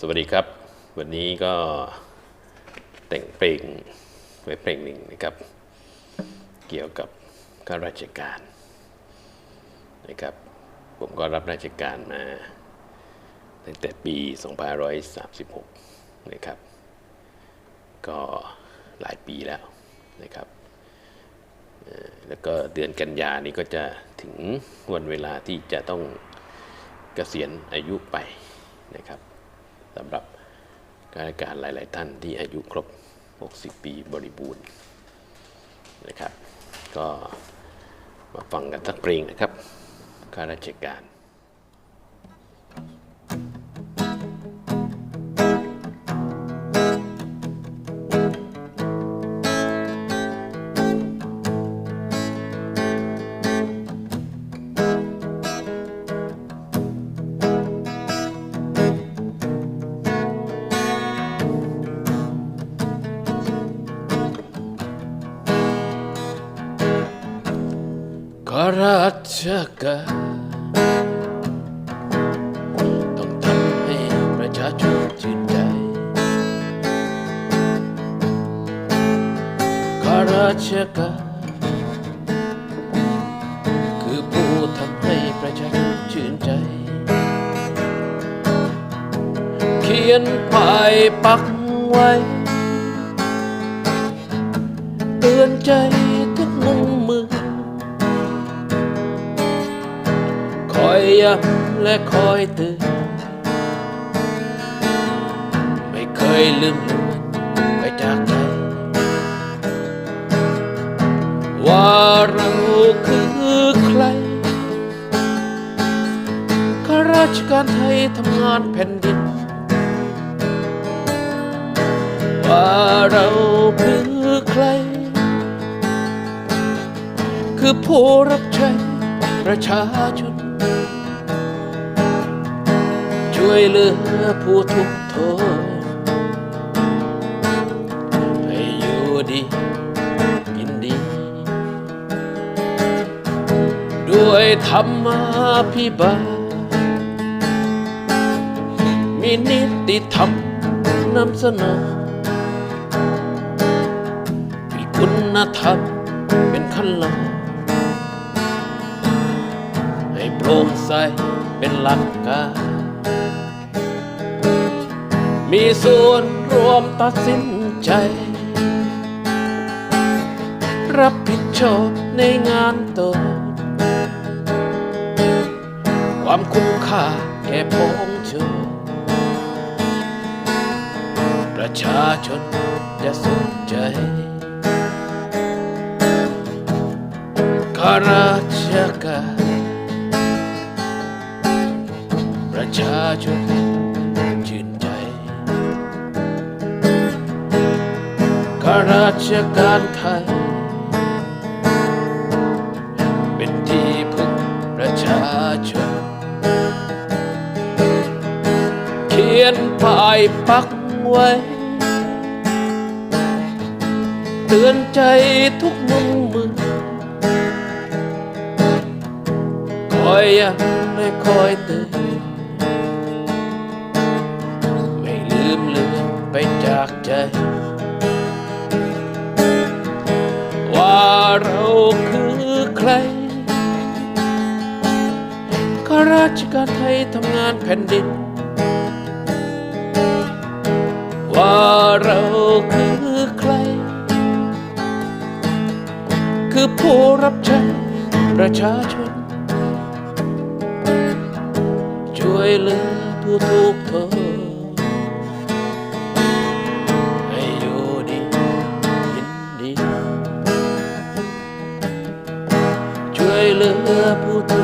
สวัสดีครับ วันนี้ก็แต่งเพลงไว้เพลงหนึ่งนะครับ เกี่ยวกับข้าราชการนะครับ ผมก็รับราชการมาตั้งแต่ปี2536 นะครับ ก็หลายปีแล้วนะครับแล้วก็เดือนกันยานี้ก็จะถึงวันเวลาที่จะต้องเกษียณอายุไปนะครับ สำหรับการาชการหลาย ๆ ท่านที่อายุครบ 60 ปีบริบูรณ์นะครับ ก็มาฟังกันสักเพลงนะครับข้าราชการ ราชการต้องทำให้ประชาชนชื่นใจข้าราชการคือผู้ทำให้ประชาชนชื่นใจ เขียนป้ายปักไว้ เตือนใจ คอยและคอยเตือนไม่เคยลืมเลือนไปจากใจ ว่าเราคือใครข้าราชการไทยทำงานแผ่นดิน ว่าเราคือใคร คือผู้รับใช้ประชาชน ช่วยเหลือผู้ทุกข์ทนให้อยู่ดี กินดี ด้วยธรรมาพิบาลมีนิติธรรมนำเสนอมีคุณธรรมเป็นขั้นลองให้โปร่งใสเป็นหลักการ มีส่วนรวมตัดสินใจ รับผิดชอบในงานตนความคุ้มค่าแก่พ้องชนประชาชนจะสนใจข้าราชการประชาชน ราชการไทย เป็นที่พึ่งประชาชน เขียนป้ายปักไว้ เตือนใจทุกมุมมือคอยย้ำและคอยเตือนไม่ลืมเลือนไปจากใจ เราคือใครข้าราชการไทยทำงานแผ่นดิน ว่าเราคือใคร คือผู้รับใช้ประชาชน ช่วยเหลือผู้ทุกข์ทน 乐不得